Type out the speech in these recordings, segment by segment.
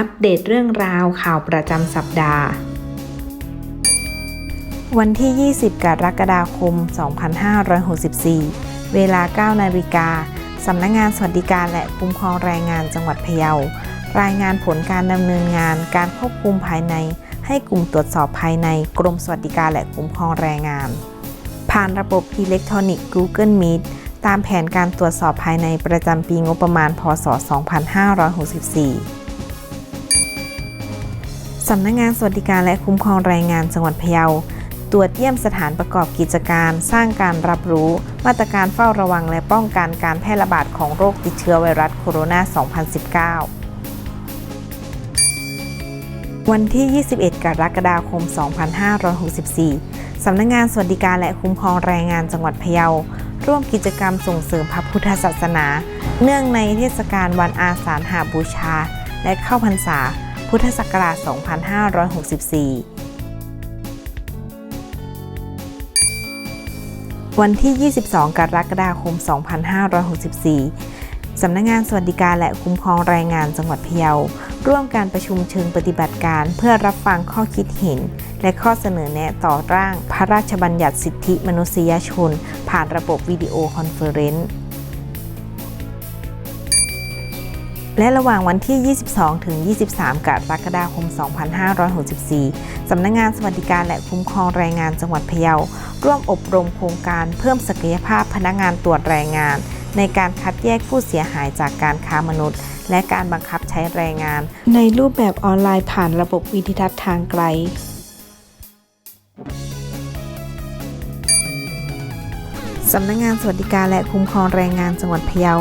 อัปเดตเรื่องราวข่าวประจำสัปดาห์ วันที่ 20 กรกฎาคม 2564 เวลา 9 นาฬิกา สำนักงงานสวัสดิการและคุ้มครองแรงงานจังหวัดพะเยา รายงานผลการดำเนินงานการควบคุมภายใน ให้กลุ่มตรวจสอบภายในกรมสวัสดิการและคุ้มครองแรงงาน ผ่านระบบอิเล็กทรอนิกส์ Google Meet ตามแผนการตรวจสอบภายในประจำปีงบประมาณ พศ 2564 สำนักงานสวัสดิการและคุ้มครองแรงงานจังหวัดพะเยา ตรวจเยี่ยมสถานประกอบกิจการ สร้างการรับรู้ มาตรการเฝ้าระวังและป้องกันการแพร่ระบาดของโรคติดเชื้อไวรัสโคโรนา 2019 วันที่ 21 กรกฎาคม 2564 สำนักงานสวัสดิการและคุ้มครองแรงงานจังหวัดพะเยา ร่วมกิจกรรมส่งเสริมพระพุทธศาสนา เนื่องในเทศกาลวันอาสาฬหาบูชา และเข้าพรรษา พุทธศักราช 2564 วันที่ 22 กรกฎาคม 2564 สำนักงานสวัสดิการและคุ้มครองแรงงานจังหวัดพะเยา ร่วมการประชุมเชิงปฏิบัติการเพื่อรับฟังข้อคิดเห็น และข้อเสนอแนะต่อร่างพระราชบัญญัติสิทธิมนุษยชน ผ่านระบบวิดีโอคอนเฟอเรนซ์ และระหว่างวันที่ 22 ถึง 23 กรกฎาคม 2564 สำนักงานสวัสดิการและคุ้มครองแรงงานจังหวัดพะเยา ร่วมอบรมโครงการเพิ่มศักยภาพพนักงานตรวจแรงงาน ในการคัดแยกผู้เสียหายจากการค้ามนุษย์ และการบังคับใช้แรงงาน ในรูปแบบออนไลน์ผ่านระบบวิดิทัศน์ทางไกลสำนักงานสวัสดิการและคุ้มครองแรงงานจังหวัดพะเยา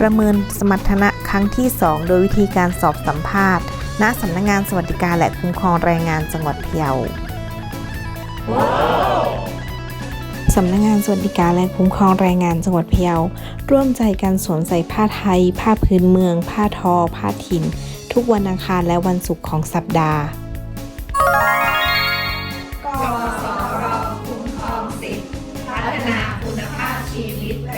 ประเมินสมรรถนะครั้งที่ 2 โดยวิธีการสอบสัมภาษณ์ ณสำนักงงานสวัสดิการและคุ้มครองแรงงานจังหวัดพะเยา wow! สำนักงงานสวัสดิการและคุ้มครองแรงงานจังหวัดพะเยา ร่วมใจกันสวมใส่ผ้าไทย ผ้าพื้นเมือง ผ้าทอ ผ้าถิ่น ทุกวันอังคารและวันศุกร์ของสัปดาห์กสรคุ้มครองสิทธิพัฒนาคุณภาพชีวิตแ